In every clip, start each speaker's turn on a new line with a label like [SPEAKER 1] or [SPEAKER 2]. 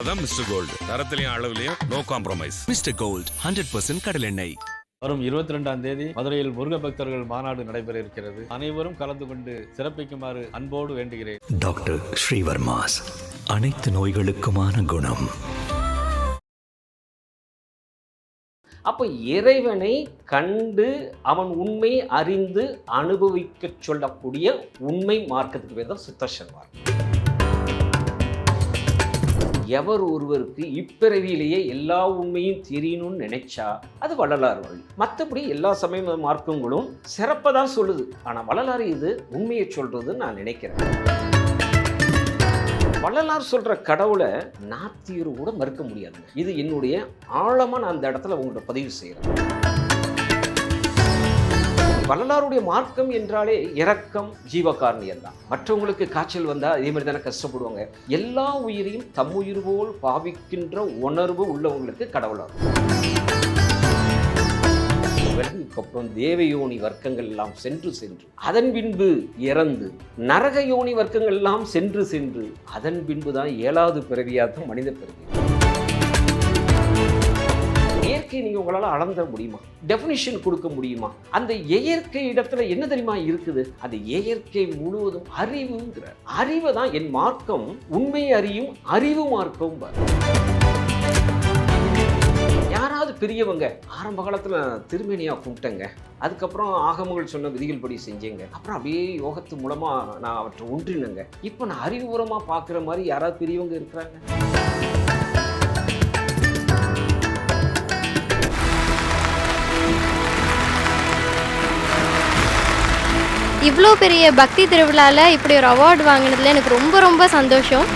[SPEAKER 1] அதான் Mister Gold தரத்திலையும் அளவுலையும் no compromise
[SPEAKER 2] Mister Gold hundred percent கடலெண்ணெய்
[SPEAKER 3] வரும் இருபத்தி ரெண்டாம் தேதி மதுரையில் முருக பக்தர்கள் மாநாடு நடைபெற இருக்கிறது. அனைவரும் கலந்து கொண்டு சிறப்பிக்குமாறு அன்போடு வேண்டுகிறேன்.
[SPEAKER 4] டாக்டர் ஸ்ரீவர்மாஸ் அனைத்து நோய்களுக்குமான குணம்.
[SPEAKER 5] அப்போ இறைவனை கண்டு அவன் உண்மை அறிந்து அனுபவிக்க சொல்லக்கூடிய உண்மை மார்க்கத்துக்கு பேர் தான் சுத்தர்ஷன் மார்க்கம் எவர் ஒருவருக்கு இப்பிறவியிலேயே எல்லா உண்மையும் தெரியணும்னு நினைச்சா அது வள்ளலார் வழி. மற்றபடி எல்லா சமய மார்க்கங்களும் சிறப்பாக தான் சொல்லுது. ஆனால் வள்ளலார் இது உண்மையை சொல்றது நான் நினைக்கிறேன். வள்ளலார் சொல்ற கடவுளை நாத்தியர் கூட மறுக்க முடியாதுங்க. இது என்னுடைய ஆழமா நான் அந்த இடத்துல உங்கள்கிட்ட பதிவு செய்கிறேன் வள்ளலாருடைய மார்க்கம் என்றாலே இரக்கம் ஜீவகாரணியம் தான் மற்றவங்களுக்கு காய்ச்சல் வந்தால் அதே மாதிரி தானே கஷ்டப்படுவாங்க. எல்லா உயிரையும் தம் உயிர் போல் பாவிக்கின்ற உணர்வு உள்ளவங்களுக்கு கடவுளாகும். அப்புறம் தேவயோனி வர்க்கங்கள் எல்லாம் சென்று சென்று அதன் பின்பு இறந்து நரக யோனி வர்க்கங்கள் எல்லாம் சென்று சென்று அதன் பின்பு தான் ஏழாவது பிறவியாக தான் மனித பிறவி. இயற்கை நீங்கள் உங்களால் அளந்த முடியுமா? டெஃபினிஷன் கொடுக்க முடியுமா? அந்த இயற்கை இடத்துல என்ன தெரியுமா இருக்குது? அந்த இயற்கை முழுவதும் அறிவுங்கிற அறிவை தான் என் மார்க்கம் உண்மை அறியும் அறிவு மார்க்கம் யாராவது பெரியவங்க ஆரம்ப காலத்தில் திருமணியாக கும்பிட்டேங்க. அதுக்கப்புறம் ஆகமங்கள் சொன்ன விதிகள் படி செஞ்சேங்க. அப்புறம் அப்படியே யோகத்து மூலமாக நான் அவற்றை ஒன்றினேங்க இப்போ நான் அறிவுபூர்வமாக பார்க்குற மாதிரி யாராவது பெரியவங்க இருக்கிறாங்க?
[SPEAKER 6] இவ்வளோ பெரிய பக்தி திருவிழாவில் இப்படி ஒரு அவார்டு வாங்கினதுல எனக்கு ரொம்ப ரொம்ப சந்தோஷம்.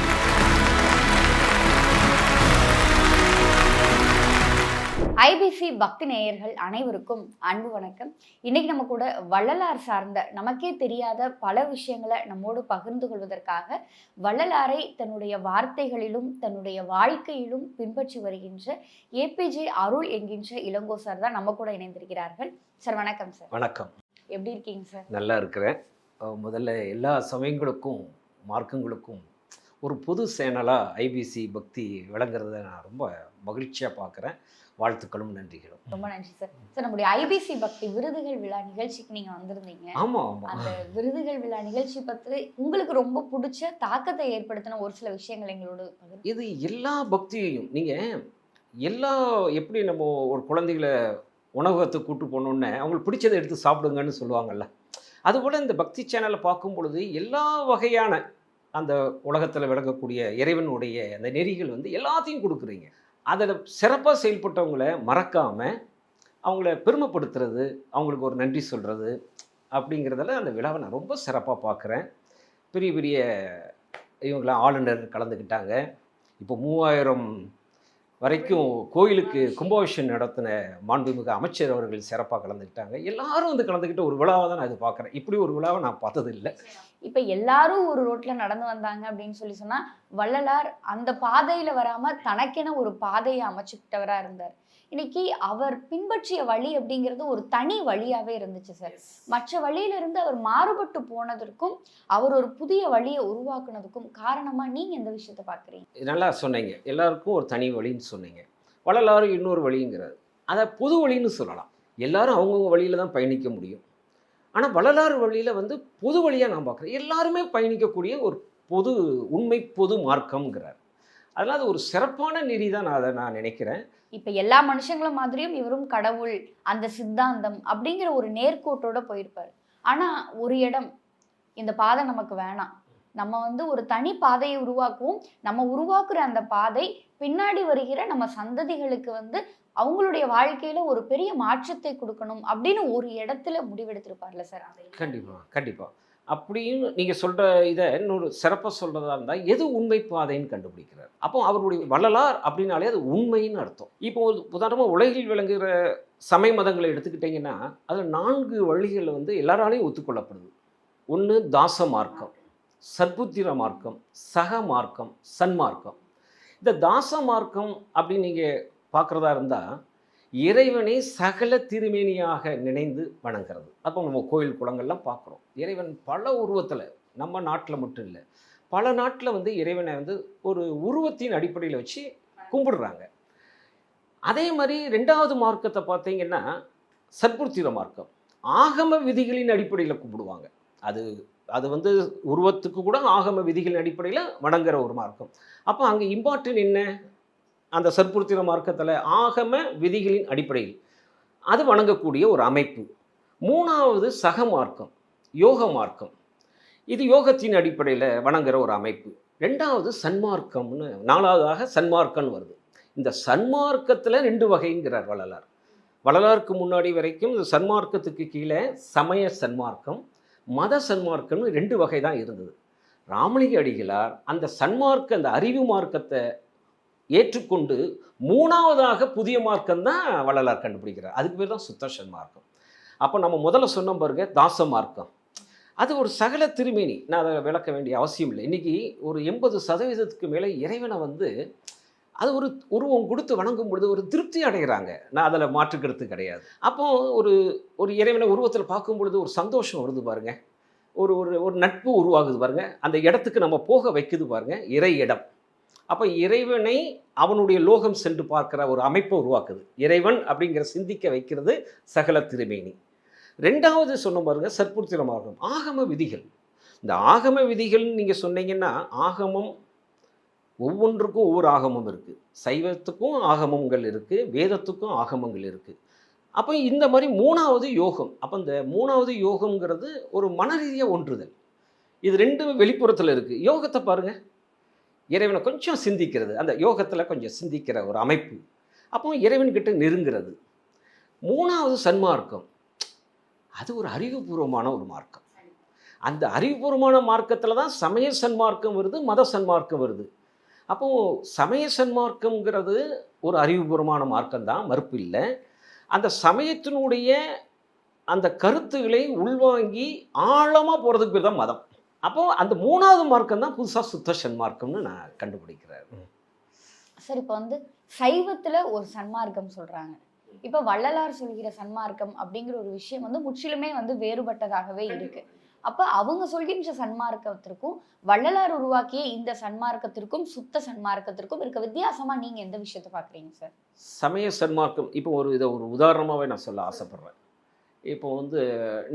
[SPEAKER 7] ஐபிசி பக்தி நேயர்கள் அனைவருக்கும் அன்பு வணக்கம். இன்னைக்கு நம்ம கூட வள்ளலார் சார்ந்த நமக்கே தெரியாத பல விஷயங்களை நம்மோடு பகிர்ந்து கொள்வதற்காக வள்ளலாரை தன்னுடைய வார்த்தைகளிலும் தன்னுடைய வாழ்க்கையிலும் பின்பற்றி வருகின்ற ஏபிஜே அருள் என்கின்ற இளங்கோ சார் தான் நம்ம கூட இணைந்திருக்கிறார்கள். சார் வணக்கம் சார்.
[SPEAKER 5] வணக்கம்.
[SPEAKER 7] எப்படி இருக்கீங்க சார்?
[SPEAKER 5] நல்லா இருக்கிறேன். முதல்ல எல்லா சமயங்களுக்கும் மார்க்கங்களுக்கும் ஒரு பொது சேனலாக ஐபிசி பக்தி விளங்குறத நான் ரொம்ப மகிழ்ச்சியாக பார்க்குறேன் வாழ்த்துக்களும் நன்றிகளும்.
[SPEAKER 7] ரொம்ப நன்றி சார். சார் நம்முடைய ஐபிசி பக்தி விருதுகள் விழா நிகழ்ச்சிக்கு நீங்க வந்திருந்தீங்க.
[SPEAKER 5] ஆமாம் ஆமாம்
[SPEAKER 7] அந்த விருதுகள் விழா நிகழ்ச்சி பத்தி உங்களுக்கு ரொம்ப பிடிச்ச தாக்கத்தை ஏற்படுத்தின ஒரு சில விஷயங்கள் எங்களோட
[SPEAKER 5] இது எல்லா பக்தியையும் நீங்கள் எல்லா எப்படி நம்ம ஒரு குழந்தைகளை உணவகத்துக்கு கூட்டு போனோன்னே அவங்களுக்கு பிடிச்சதை எடுத்து சாப்பிடுங்கன்னு சொல்லுவாங்கள்ல அதுபோல் இந்த பக்தி சேனலை பார்க்கும் பொழுது எல்லா வகையான அந்த உலகத்தில் விளங்கக்கூடிய இறைவனுடைய அந்த நெறிகள் வந்து எல்லாத்தையும் கொடுக்குறீங்க. அதில் சிறப்பாக செயல்பட்டவங்கள மறக்காமல் அவங்கள பெருமைப்படுத்துறது அவங்களுக்கு ஒரு நன்றி சொல்கிறது அப்படிங்கிறதுல அந்த விழாவை நான் ரொம்ப சிறப்பாக பார்க்குறேன். பெரிய பெரிய இவங்களாம் ஆளுநர் கலந்துக்கிட்டாங்க. இப்போ மூவாயிரம் வரைக்கும் கோயிலுக்கு கும்பாபிஷன் நடத்தின மாண்புமிகு அமைச்சர் அவர்கள் சிறப்பாக கலந்துக்கிட்டாங்க. எல்லாரும் வந்து கலந்துக்கிட்ட ஒரு விழாவை தான் நான் இது பார்க்குறேன். இப்படி ஒரு விழாவை நான் பார்த்தது இல்லை
[SPEAKER 7] இப்போ எல்லாரும் ஒரு ரோட்டில் நடந்து வந்தாங்க அப்படின்னு சொல்லி சொன்னால் வள்ளலார் அந்த பாதையில் வராமல் தனக்கென ஒரு பாதையை அமைச்சுக்கிட்டவராக இருந்தார். இன்னைக்கு அவர் பின்பற்றிய வழி அப்படிங்கிறது ஒரு தனி வழியாவே இருந்துச்சு சார் மற்ற வழியில இருந்து அவர் மாறுபட்டு போனதற்கும் அவர் ஒரு புதிய வழியை உருவாக்குனதுக்கும் காரணமா நீங்க இந்த விஷயத்தை பாக்குறீங்க?
[SPEAKER 5] நல்லா சொன்னீங்க. எல்லாருக்கும் ஒரு தனி வழின்னு சொன்னீங்க. வள்ளலாறு இன்னொரு வழிங்கிறது அதை பொது வழின்னு சொல்லலாம். எல்லாரும் அவங்கவுங்க வழியில் தான் பயணிக்க முடியும். ஆனால் வள்ளலாறு வழியில் வந்து பொது வழியாக நான் பார்க்குறேன் எல்லாருமே பயணிக்கக்கூடிய ஒரு பொது உண்மை பொது மார்க்கம்ங்கிறார். அதனால் அது ஒரு சிறப்பான நெறி தான் நான் அதை நான் நினைக்கிறேன்.
[SPEAKER 7] இப்ப எல்லா மனுஷங்களும் மாதிரியும் இவரும் கடவுள் அந்த சித்தாந்தம் அப்படிங்கிற ஒரு நேர்கோட்டோட போயிருப்பாரு. ஆனா ஒரு இடம் இந்த பாதை நமக்கு வேணாம். நம்ம வந்து ஒரு தனி பாதையை உருவாக்குவோம். நம்ம உருவாக்குற அந்த பாதை பின்னாடி வருகிற நம்ம சந்ததிகளுக்கு வந்து அவங்களுடைய வாழ்க்கையில ஒரு பெரிய மாற்றத்தை கொடுக்கணும் அப்படின்னு ஒரு இடத்துல முடிவெடுத்திருப்பார்ல சார்
[SPEAKER 5] கண்டிப்பா கண்டிப்பா. அப்படின்னு நீங்கள் சொல்கிற இதை இன்னொரு சிறப்பாக சொல்கிறதா இருந்தால் எது உண்மை பாதைன்னு கண்டுபிடிக்கிறார். அப்போ அவருடைய வள்ளலார் அப்படின்னாலே அது உண்மைன்னு அர்த்தம். இப்போ ஒரு உதாரணமாக உலகில் விளங்குகிற சமய மதங்களை எடுத்துக்கிட்டிங்கன்னா அதில் நான்கு வழிகள் வந்து எல்லாராலையும் ஒத்துக்கொள்ளப்படுது. ஒன்று தாச மார்க்கம் சத்புத்திர மார்க்கம் சக மார்க்கம் சன்மார்க்கம். இந்த தாச மார்க்கம் அப்படின்னு நீங்கள் பார்க்குறதா இருந்தால் இறைவனை சகல திருமேனியாக நினைந்து வணங்குறது. அப்போ நம்ம கோயில் குளங்கள்லாம் பார்க்குறோம். இறைவன் பல உருவத்தில் நம்ம நாட்டில் மட்டும் இல்லை பல நாட்டில் வந்து இறைவனை வந்து ஒரு உருவத்தின் அடிப்படையில் வச்சு கும்பிடுறாங்க. அதே மாதிரி ரெண்டாவது மார்க்கத்தை பார்த்தீங்கன்னா சற்புத்திர மார்க்கம். ஆகம விதிகளின் அடிப்படையில் கும்பிடுவாங்க. அது அது வந்து உருவத்துக்கு கூட ஆகம விதிகளின் அடிப்படையில் வணங்குற ஒரு மார்க்கம். அப்போ அங்கே இம்பார்ட்டன் என்ன? அந்த சற்புத்திர மார்க்கத்தில் ஆகம விதிகளின் அடிப்படையில் அது வணங்கக்கூடிய ஒரு அமைப்பு. மூணாவது சக மார்க்கம் யோக மார்க்கம். இது யோகத்தின் அடிப்படையில் வணங்குற ஒரு அமைப்பு. ரெண்டாவது சன்மார்க்கம்னு நாலாவதாக சன்மார்க்கம்னு வருது. இந்த சன்மார்க்கத்தில் ரெண்டு வகைங்கிறார் வள்ளலார். வள்ளலாருக்கு முன்னாடி வரைக்கும் இந்த சன்மார்க்கத்துக்கு கீழே சமய சன்மார்க்கம் மத சன்மார்க்கம்னு ரெண்டு வகை தான் இருந்தது. ராமலிங்க அடிகளார் அந்த சன்மார்க்க அந்த அறிவு மார்க்கத்தை ஏற்றுக்கொண்டு மூணாவதாக புதிய மார்க்கம் தான் வள்ளலார் கண்டுபிடிக்கிறார். அதுக்கு பேர் தான் சுத்த மார்க்கம். அப்போ நம்ம முதல்ல சொன்னோம் பாருங்க தாச மார்க்கம். அது ஒரு சகல திருமேனி. நான் அதை விளக்க வேண்டிய அவசியம் இல்லை. இன்றைக்கி ஒரு எண்பது சதவீதத்துக்கு மேலே இறைவனை வந்து அது ஒரு உருவம் கொடுத்து வணங்கும் பொழுது ஒரு திருப்தி அடைகிறாங்க. நான் அதில் மாற்றுக்கிறது கிடையாது. அப்போ ஒரு ஒரு இறைவனை உருவத்தில் பார்க்கும் பொழுது ஒரு சந்தோஷம் வருது பாருங்க. ஒரு ஒரு ஒரு நட்பு உருவாகுது பாருங்க. அந்த இடத்துக்கு நம்ம போக வைக்குது பாருங்க. இறை இடம். அப்போ இறைவனை அவனுடைய லோகம் சென்று பார்க்கிற ஒரு அமைப்பை உருவாக்குது. இறைவன் அப்படிங்கிற சிந்திக்க வைக்கிறது சகல திருமேனி. ரெண்டாவது சொன்ன பாருங்க சற்புத்திரமாகும் ஆகம விதிகள். இந்த ஆகம விதிகள்னு நீங்கள் சொன்னீங்கன்னா ஆகமம் ஒவ்வொன்றுக்கும் ஒவ்வொரு ஆகமம் இருக்குது சைவத்துக்கும் ஆகமங்கள் இருக்குது வேதத்துக்கும் ஆகமங்கள் இருக்குது அப்போ இந்த மாதிரி மூணாவது யோகம் அப்போ இந்த மூணாவது யோகம்ங்கிறது ஒரு மனரீதியாக ஒன்றுதல். இது ரெண்டும் வெளிப்புறத்தில் இருக்குது யோகத்தை பாருங்கள் இறைவனை கொஞ்சம் சிந்திக்கிறது. அந்த யோகத்தில் கொஞ்சம் சிந்திக்கிற ஒரு அமைப்பு. அப்போ இறைவன்கிட்ட நெருங்கிறது. மூணாவது சன்மார்க்கம். அது ஒரு அறிவுபூர்வமான ஒரு மார்க்கம். அந்த அறிவுபூர்வமான மார்க்கத்தில் தான் சமய சன்மார்க்கம் வருது மத சன்மார்க்கம் வருது. அப்போது சமய சன்மார்க்கம்ங்கிறது ஒரு அறிவுபூர்வமான மார்க்கம் தான் மறுப்பு இல்லை. அந்த சமயத்தினுடைய அந்த கருத்துக்களை உள்வாங்கி ஆழமாக போகிறதுக்கு பேர் தான் மதம். அப்போது அந்த மூணாவது மார்க்கம் தான் புதுசாக சுத்த சன்மார்க்கம்னு நான் கண்டுபிடிக்கிறேன்
[SPEAKER 7] சார் இப்போ வந்து சைவத்துல ஒரு சன்மார்க்கம் சொல்றாங்க. இப்போ வள்ளலார் சொல்கிற சன்மார்க்கம் அப்படிங்கிற ஒரு விஷயம் வந்து முற்றிலுமே வந்து வேறுபட்டதாகவே இருக்கு. அப்ப அவங்க சொல்கின்ற சன்மார்க்கத்திற்கும் வள்ளலார் உருவாக்கிய இந்த சன்மார்க்கத்திற்கும் சுத்த சன்மார்க்கத்திற்கும் இருக்க வித்தியாசமா நீங்க எந்த விஷயத்தை பாக்குறீங்க சார்?
[SPEAKER 5] சமய சன்மார்க்கம் இப்போ ஒரு இதை ஒரு உதாரணமாகவே நான் சொல்ல ஆசைப்பட்றேன். இப்போ வந்து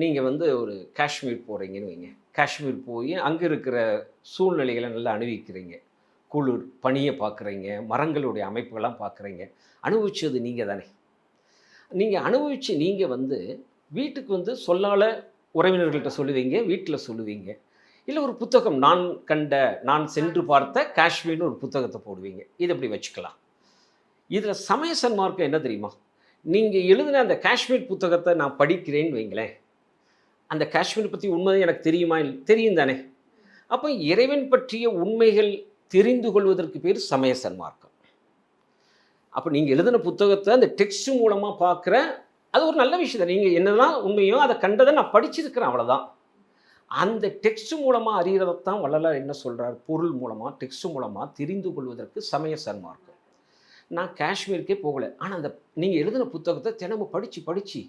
[SPEAKER 5] நீங்கள் வந்து ஒரு காஷ்மீர் போகிறீங்கன்னு வைங்க. காஷ்மீர் போய் அங்கே இருக்கிற சூழ்நிலைகளை நல்லா அனுபவிக்கிறீங்க. குளிர் பனியை பார்க்குறீங்க மரங்களுடைய அமைப்புகள்லாம் பார்க்குறீங்க. அனுபவிச்சது நீங்கள் தானே. நீங்கள் அனுபவித்து நீங்கள் வந்து வீட்டுக்கு வந்து சொல்லால உறவினர்கள்ட்ட சொல்லுவீங்க வீட்டில் சொல்லுவீங்க. இல்லை ஒரு புத்தகம் நான் கண்ட நான் சென்று பார்த்த காஷ்மீர்னு ஒரு புத்தகத்தை போடுவீங்க. இதை இப்படி வச்சுக்கலாம்? இதில் சமய சன்மார்க்கம் என்ன தெரியுமா? நீங்கள் எழுதின அந்த காஷ்மீர் புத்தகத்தை நான் படிக்கிறேன்னு வைங்களேன். அந்த காஷ்மீர் பற்றி உண்மை எனக்கு தெரியுமா? இல்ல- தெரியும் தானே. அப்போ இறைவன் பற்றிய உண்மைகள் தெரிந்து கொள்வதற்கு பேர் சமய சன்மார்க்கம். அப்போ நீங்கள் எழுதின புத்தகத்தை அந்த டெக்ஸ்ட் மூலமாக பார்க்குற அது ஒரு நல்ல விஷயம் தான். நீங்கள் என்னதான் உண்மையோ அதை கண்டதை நான் படிச்சிருக்கிறேன் அவ்வளோதான் அந்த டெக்ஸ்ட் மூலமாக அறிகிறதான் வள்ளலார் என்ன சொல்கிறார் பொருள் மூலமாக டெக்ஸ்ட் மூலமாக தெரிந்து கொள்வதற்கு சமய சன்மார்க்கம். நான் காஷ்மீருக்கே போகலை. ஆனால் அந்த நீங்கள் எழுதின புத்தகத்தை தினமும் படித்து படித்து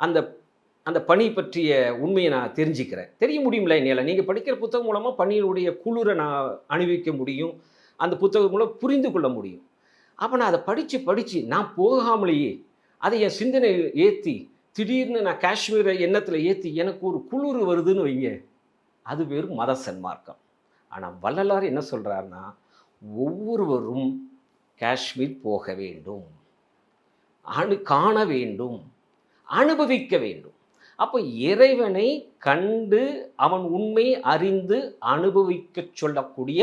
[SPEAKER 5] அந்த அந்த பணி பற்றிய உண்மையை நான் தெரிஞ்சுக்கிறேன். தெரிய முடியும்ல என்னால்? நீங்கள் படிக்கிற புத்தகம் மூலமாக பணியினுடைய குளிரை நான் அனுபவிக்க முடியும். அந்த புத்தகம் மூலம் புரிந்து கொள்ள முடியும். அப்போ நான் அதை படித்து படித்து நான் போகாமலேயே அதை என் சிந்தனையில் ஏற்றி திடீர்னு நான் காஷ்மீரை எண்ணத்தில் ஏற்றி எனக்கு ஒரு குளிர் வருதுன்னு வைங்க. அது வெறும் மத சன்மார்க்கம் ஆனால் வள்ளலார் என்ன சொல்கிறாருன்னா ஒவ்வொருவரும் காஷ்மீர் போக வேண்டும். அணு காண வேண்டும். அனுபவிக்க வேண்டும். அப்போ இறைவனை கண்டு அவன் உண்மை அறிந்து அனுபவிக்க சொல்லக்கூடிய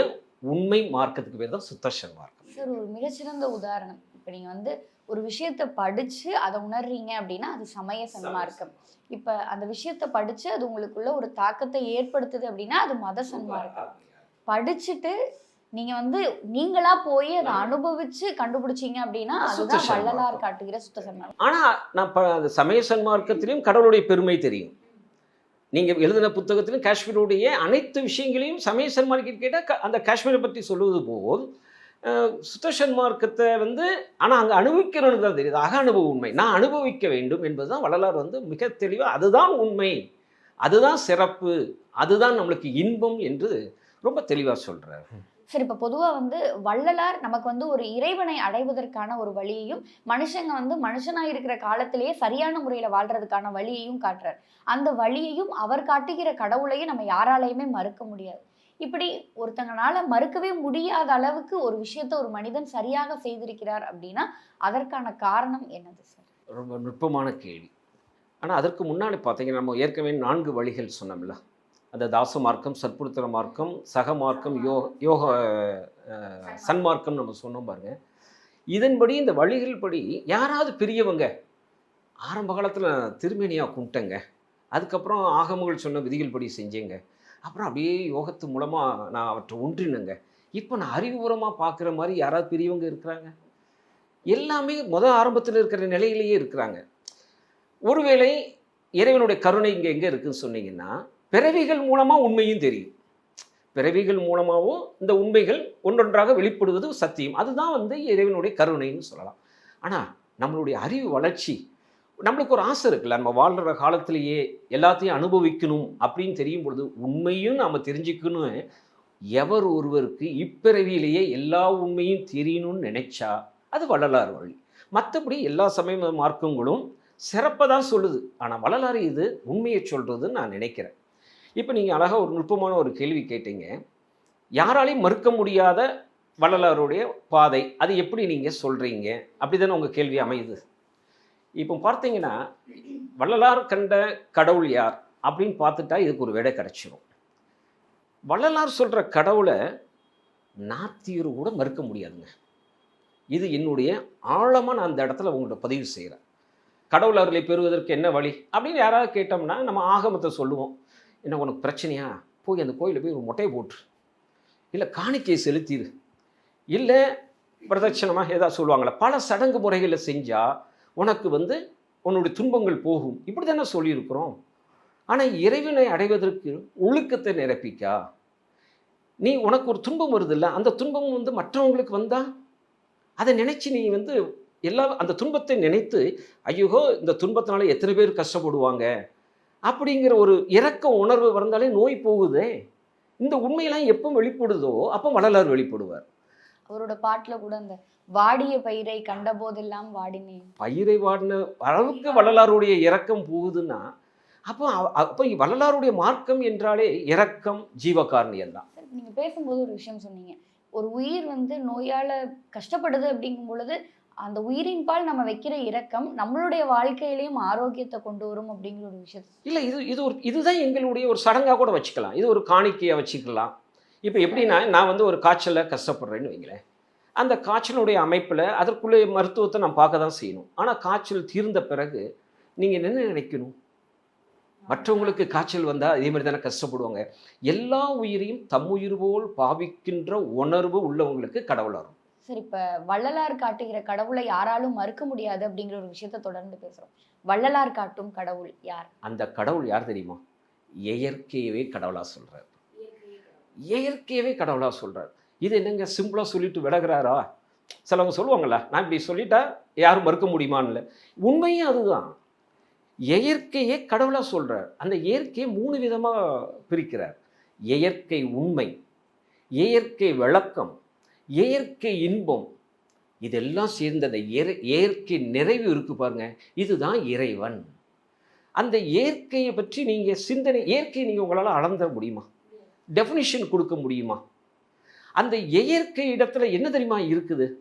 [SPEAKER 5] உண்மை மார்க்கத்துக்கு பேர் தான் சுத்த சன்மார்க்கம்
[SPEAKER 7] சார் ஒரு மிகச்சிறந்த உதாரணம். இப்போ நீங்க வந்து ஒரு விஷயத்தை படிச்சு அதை உணர்றீங்க அப்படின்னா அது சமய சன்மார்க்கம் இப்ப அந்த விஷயத்தை படிச்சு அது உங்களுக்குள்ள ஒரு தாக்கத்தை ஏற்படுத்துது அப்படின்னா அது மத சன்மார்க்கம் படிச்சுட்டு நீங்க வந்து நீங்களா போய் அதை அனுபவிச்சு கண்டுபிடிச்சீங்க அப்படின்னா அதுதான். வள்ளலார் காட்டுகிற சுத்த சன்மார்க்கம்
[SPEAKER 5] ஆனால் நான் அந்த சமய சன்மார்க்கத்திலையும் கடவுளுடைய பெருமை தெரியும். நீங்கள் எழுதின புத்தகத்திலும் காஷ்மீருடைய அனைத்து விஷயங்களையும் சமய சன்மார்க்கம் கேட்டால் அந்த காஷ்மீரை பற்றி சொல்லுவது போல் அஹ், சுத்த சன்மார்க்கத்தை வந்து ஆனால் அங்கே அனுபவிக்கிறவனுக்கு தான் தெரியுது. அக அனுபவ உண்மை. நான் அனுபவிக்க வேண்டும் என்பது தான் வள்ளலார் வந்து மிக தெளிவாக அதுதான் உண்மை. அதுதான் சிறப்பு. அதுதான் நம்மளுக்கு இன்பம் என்று ரொம்ப தெளிவாக சொல்கிறார்
[SPEAKER 7] சரி இப்போ பொதுவாக வந்து வள்ளலார் நமக்கு வந்து ஒரு இறைவனை அடைவதற்கான ஒரு வழியையும் மனுஷங்க வந்து மனுஷனாக இருக்கிற காலத்திலேயே சரியான முறையில் வாழ்றதுக்கான வழியையும் காட்டுறார். அந்த வழியையும் அவர் காட்டுகிற கடவுளையும் நம்ம யாராலையுமே மறுக்க முடியாது. இப்படி ஒருத்தங்கனால மறுக்கவே முடியாத அளவுக்கு ஒரு விஷயத்த ஒரு மனிதன் சரியாக செய்திருக்கிறார் அப்படின்னா அதற்கான காரணம் என்னது சார்?
[SPEAKER 5] ரொம்ப நுட்பமான கேள்வி. ஆனால் அதற்கு முன்னாடி பார்த்தீங்கன்னா நம்ம ஏற்கனவே நான்கு வழிகள் சொன்னோம்ல. அந்த தாச மார்க்கம் சற்புத்திர மார்க்கம் சக மார்க்கம் யோ யோக சன்மார்க்கம் நம்ம சொன்னோம் பாருங்க. இதன்படி இந்த வழிகள் படி யாராவது பெரியவங்க ஆரம்ப காலத்தில் திருமேனியாக கும்பிட்டேங்க. அதுக்கப்புறம் ஆகமங்கள் சொன்ன விதிகள் படி செஞ்சேங்க. அப்புறம் அப்படியே யோகத்து மூலமாக நான் அவற்றை ஒன்றினேங்க. இப்போ நான் அறிவுபூர்வமாக பார்க்குற மாதிரி யாராவது பெரியவங்க இருக்கிறாங்க? எல்லாமே முதல் ஆரம்பத்தில் இருக்கிற நிலையிலேயே இருக்கிறாங்க. ஒருவேளை இறைவனுடைய கருணை இங்கே எங்கே இருக்குன்னு சொன்னீங்கன்னா பிறவிகள் மூலமாக உண்மையும் தெரியும். பிறவிகள் மூலமாகவும் இந்த உண்மைகள் ஒன்றொன்றாக வெளிப்படுவது சத்தியம். அதுதான் வந்து இறைவனுடைய கருணைன்னு சொல்லலாம். ஆனால் நம்மளுடைய அறிவு வளர்ச்சி நம்மளுக்கு ஒரு ஆசை இருக்குல்ல நம்ம வாழ்கிற காலத்திலேயே எல்லாத்தையும் அனுபவிக்கணும் அப்படின்னு தெரியும் பொழுது உண்மையும் நாம் தெரிஞ்சுக்கணும் எவர் ஒருவருக்கு இப்பிறவியிலேயே எல்லா உண்மையும் தெரியணும்னு நினைச்சா அது வள்ளலார் வழி. மற்றபடி எல்லா சமய மார்க்கங்களும் சிறப்பாக தான் சொல்லுது. ஆனால் வள்ளலார் இது உண்மையை சொல்கிறதுன்னு நான் நினைக்கிறேன். இப்போ நீங்கள் அழகாக ஒரு நுட்பமான ஒரு கேள்வி கேட்டீங்க. யாராலையும் மறுக்க முடியாத வள்ளலாருடைய பாதை அது எப்படி நீங்கள் சொல்கிறீங்க அப்படி தானே உங்கள் கேள்வி அமையுது. இப்போ பார்த்தீங்கன்னா வள்ளலார் கண்ட கடவுள் யார்? அப்படின்னு பார்த்துட்டா இதுக்கு ஒரு விடை கிடச்சிரும். வள்ளலார் சொல்கிற கடவுளை நாத்தியர் கூட மறுக்க முடியாதுங்க. இது என்னுடைய ஆழமாக நான் அந்த இடத்துல உங்கள்கிட்ட பதிவு செய்கிறேன் கடவுள் அவர்களை பெறுவதற்கு என்ன வழி? அப்படின்னு யாராவது கேட்டோம்னா நம்ம ஆகமத்தை சொல்லுவோம். என்ன உனக்கு பிரச்சனையா? போய் அந்த கோயிலில் போய் ஒரு மொட்டையை போட்டுரு. இல்லை காணிக்கையை செலுத்திடு இல்லை பிரதட்சணமாக ஏதாவது சொல்லுவாங்களே பல சடங்கு முறைகளை செஞ்சால் உனக்கு வந்து உன்னுடைய துன்பங்கள் போகும். இப்படி தானே சொல்லியிருக்கிறோம். ஆனால் இறைவனை அடைவதற்கு ஒழுக்கத்தை நிரப்பிக்கா? நீ உனக்கு ஒரு துன்பம் வருதில்ல அந்த துன்பம் வந்து மற்றவங்களுக்கு வந்தால் அதை நினச்சி நீ வந்து எல்லா அந்த துன்பத்தை நினைத்து ஐயோ இந்த துன்பத்தினால எத்தனை பேர் கஷ்டப்படுவாங்க? அப்படிங்கிற ஒரு இரக்க உணர்வு வந்தாலே நோய் போகுதே. இந்த உண்மையெல்லாம் எப்போ வெளிப்படுதோ அப்போ வள்ளலார் வெளிப்படுவார்.
[SPEAKER 7] அவரோட பாட்டுல கூட அந்த வாடிய பயிரை கண்ட போதெல்லாம் வாடினேன்.
[SPEAKER 5] பயிரை வாடின அளவுக்கு வள்ளலாருடைய இரக்கம் போகுதுன்னா அப்போ அப்போ வள்ளலாருடைய மார்க்கம் என்றாலே இரக்கம் ஜீவகாரணியம் தான்
[SPEAKER 7] சார் நீங்க பேசும்போது ஒரு விஷயம் சொன்னீங்க. ஒரு உயிர் வந்து நோயால கஷ்டப்படுது அப்படிங்கும் பொழுது அந்த உயிரின் பால் நம்ம வைக்கிற இரக்கம் நம்மளுடைய வாழ்க்கையிலையும் ஆரோக்கியத்தை கொண்டு வரும் அப்படிங்கிற ஒரு விஷயம்.
[SPEAKER 5] இல்லை இது இது ஒரு இதுதான் எங்களுடைய ஒரு சடங்காக கூட வச்சுக்கலாம். இது ஒரு காணிக்கையாக வச்சுக்கலாம். இப்போ எப்படின்னா நான் வந்து ஒரு காய்ச்சலை கஷ்டப்படுறேன்னு வைங்களேன். அந்த காய்ச்சலுடைய அமைப்பில் அதற்குள்ளே மருத்துவத்தை நான் பார்க்க தான் செய்யணும். ஆனால் காய்ச்சல் தீர்ந்த பிறகு நீங்கள் என்ன நினைக்கணும்? மற்றவங்களுக்கு காய்ச்சல் வந்தால் அதே மாதிரி தானே கஷ்டப்படுவாங்க. எல்லா உயிரையும் தம் உயிர் போல் பாவிக்கின்ற உணர்வு உள்ளவங்களுக்கு கடவுள் வரும்
[SPEAKER 7] சரி இப்போ வள்ளலார் காட்டுகிற கடவுளை யாராலும் மறுக்க முடியாது அப்படிங்கிற ஒரு விஷயத்த தொடர்ந்து பேசுகிறோம் வள்ளலார் காட்டும் கடவுள் யார்?
[SPEAKER 5] அந்த கடவுள் யார் தெரியுமா? இயற்கையவே கடவுளாக சொல்கிறார் இயற்கையவே கடவுளாக சொல்கிறார் இது என்னங்க சிம்பிளாக சொல்லிட்டு விலகிறாரா? சிலவங்க சொல்லுவாங்களா நான் இப்படி சொல்லிட்டா யாரும் மறுக்க முடியுமான்னு உண்மையும் அதுதான். இயற்கையே கடவுளாக சொல்கிறார் அந்த இயற்கையை மூணு விதமாக பிரிக்கிறார். இயற்கை உண்மை இயற்கை விளக்கம் இயற்கை இன்பம். இதெல்லாம் சேர்ந்த அந்த இயற்கை நிறைவு இருக்கு பாருங்க. இதுதான் இறைவன். அந்த இயற்கையை பற்றி நீங்கள் சிந்தனை இயற்கையை நீங்கள் உங்களால் அளந்த முடியுமா? டெஃபினிஷன் கொடுக்க முடியுமா? அந்த இயற்கை இடத்துல என்ன தெரியுமா இருக்குது?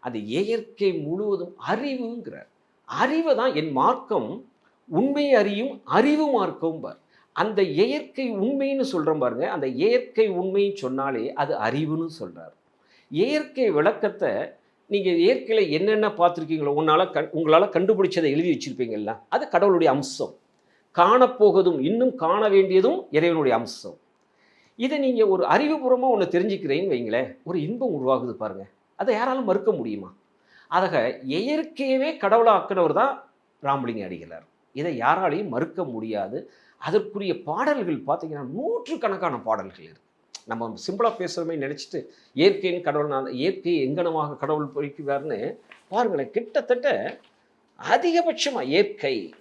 [SPEAKER 5] அந்த இயற்கை முழுவதும் அறிவுங்கிறார். அறிவை தான் என் மார்க்கம் உண்மை அறியும் அறிவு மார்க்கம் பார். அந்த இயற்கை உண்மைன்னு சொல்கிறோம் பாருங்க. அந்த இயற்கை உண்மைன்னு சொன்னாலே அது அறிவுன்னு சொல்கிறார் இயற்கை விளக்கத்தை நீங்கள் இயற்கையில் என்னென்ன பார்த்துருக்கீங்களோ உன்னால் கண் உங்களால் கண்டுபிடிச்சதை எழுதி வச்சுருப்பீங்கல்ல அது கடவுளுடைய அம்சம். காணப்போகதும் இன்னும் காண வேண்டியதும் இறைவனுடைய அம்சம். இதை நீங்கள் ஒரு அறிவுபூர்வமாக ஒன்று தெரிஞ்சுக்கிறீங்கன்னு வைங்களேன் ஒரு இன்பம் உருவாகுது பாருங்கள் அதை யாராலும் மறுக்க முடியுமா? ஆக இயற்கையவே கடவுளாக்குனவர் தான் ராமலிங்க அடிகளார். இதை யாராலையும் மறுக்க முடியாது. அதற்குரிய பாடல்கள் பார்த்தீங்கன்னா நூற்றுக்கணக்கான பாடல்கள் இருக்குது நம்ம சிம்பிளாக பேசுகிறோமே நினச்சிட்டு இயற்கையின் கடவுள் நான் இயற்கையை எங்கனமாக கடவுள் பொறிக்கிறார்னு பாருங்களேன் கிட்டத்தட்ட அதிகபட்சமாக இயற்கை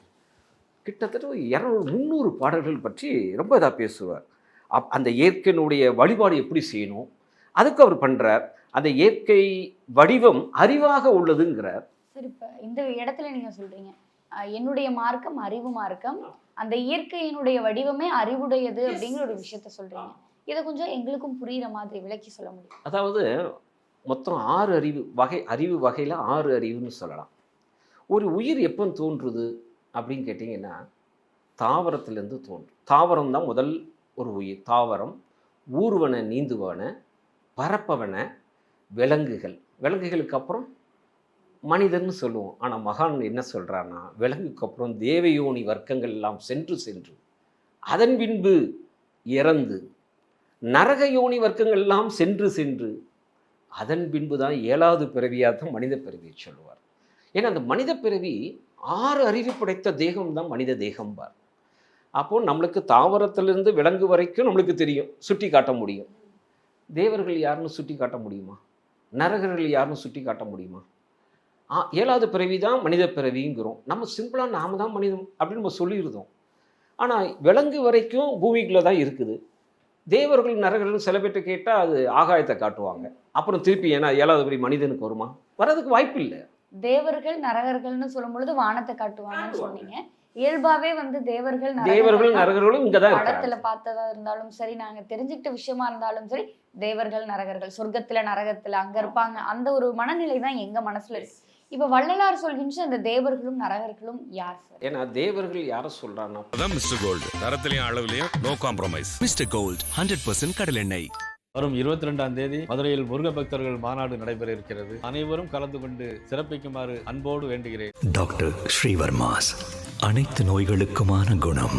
[SPEAKER 5] கிட்டத்தட்ட ஒரு இரநூறு முந்நூறு பாடல்கள் பற்றி ரொம்ப இதாக பேசுவார். அப் அந்த இயற்கையினுடைய வழிபாடு எப்படி செய்யணும் அதுக்கு அவர் பண்ணுறார் அந்த இயற்கை வடிவம் அறிவாக உள்ளதுங்கிறார்.
[SPEAKER 7] சரி இப்போ இந்த இடத்துல நீங்க சொல்றீங்க. அஹ் என்னுடைய மார்க்கம் அறிவு மார்க்கம். அந்த இயற்கையினுடைய வடிவமே அறிவுடையது அப்படிங்கிற ஒரு விஷயத்த சொல்றீங்க. இதை கொஞ்சம் எங்களுக்கும் புரியுற மாதிரி விளக்கி சொல்ல முடியும்.
[SPEAKER 5] அதாவது மொத்தம் ஆறு அறிவு வகை அறிவு வகையில் ஆறு அறிவுன்னு சொல்லலாம். ஒரு உயிர் எப்போ தோன்றுது அப்படின்னு கேட்டிங்கன்னா தாவரத்திலேருந்து தோன்றும். தாவரம் தான் முதல் ஒரு உயிர். தாவரம் ஊர்வன நீந்துவன பரப்பவன விலங்குகள். விலங்குகளுக்கு அப்புறம் மனிதன் சொல்லுவோம். ஆனால் மகான் என்ன சொல்கிறான்னா விலங்குக்கு அப்புறம் தேவயோனி வர்க்கங்கள் எல்லாம் சென்று சென்று அதன் பின்பு இறந்து நரக யோனி வர்க்கங்கள் எல்லாம் சென்று சென்று அதன் பின்பு தான் ஏழாவது பிறவியாக தான் மனித பிறவியை சொல்லுவார். ஏன்னா அந்த மனித பிறவி ஆறு அறிவு படைத்த தேகம் தான் மனித தேகம்பார் அப்போது நம்மளுக்கு தாவரத்திலிருந்து விலங்கு வரைக்கும் நம்மளுக்கு தெரியும் சுட்டி காட்ட முடியும். தேவர்கள் யாருன்னு சுட்டி காட்ட முடியுமா? நரகர்கள் யாருன்னு சுட்டி காட்ட முடியுமா? ஆ ஏழாவது பிறவி தான் மனித பிறவிங்கிறோம். நம்ம சிம்பிளாக நாம தான் மனிதம் அப்படின்னு நம்ம சொல்லியிருந்தோம். ஆனால் விலங்கு வரைக்கும் பூமிக்குள்ளே தான் இருக்குது. தேவர்கள் நரகர்கள் சில பேர்ட்ட கேட்டால் அது ஆகாயத்தை காட்டுவாங்க. அப்புறம் திருப்பி ஏன்னா ஏழாவது மனிதனுக்கு வருமா? வரதுக்கு வாய்ப்பு இல்லை
[SPEAKER 7] தேவர்கள் நரகர்கள்னு சொல்லும் பொழுது வானத்தை காட்டுவாங்கன்னு சொன்னீங்க. இயல்பாவே வந்து தேவர்கள்
[SPEAKER 5] தேவர்கள்
[SPEAKER 7] நரகர்கள்
[SPEAKER 5] நரகர்களும் இங்கே தான்
[SPEAKER 7] படத்துல பார்த்ததா இருந்தாலும் சரி நாங்க தெரிஞ்சுக்கிட்ட விஷயமா இருந்தாலும் சரி தேவர்கள் நரகர்கள் சொர்க்கத்துல நரகத்துல அங்க இருப்பாங்க. அந்த ஒரு மனநிலை தான் எங்க மனசுல இருக்கு. இப்ப வள்ளலார் சொல்கின்ற அந்த தேவர்களும் நரகர்களும் யார் சார்
[SPEAKER 5] ஏன்னா தேவர்கள் யாரை சொல்கிறான்னா
[SPEAKER 1] அதான் மிஸ்டர் கோல்டு தரத்திலையும் அளவுலையும் no compromise
[SPEAKER 2] Mister Gold hundred percent கடலெண்ணெய்
[SPEAKER 3] வரும் இருபத்தி ரெண்டாம் தேதி மதுரையில் முருக பக்தர்கள் மாநாடு நடைபெற இருக்கிறது. அனைவரும் கலந்து கொண்டு சிறப்பிக்குமாறு அன்போடு வேண்டுகிறேன்.
[SPEAKER 4] டாக்டர் ஸ்ரீவர்மாஸ் அனைத்து நோய்களுக்குமான குணம்.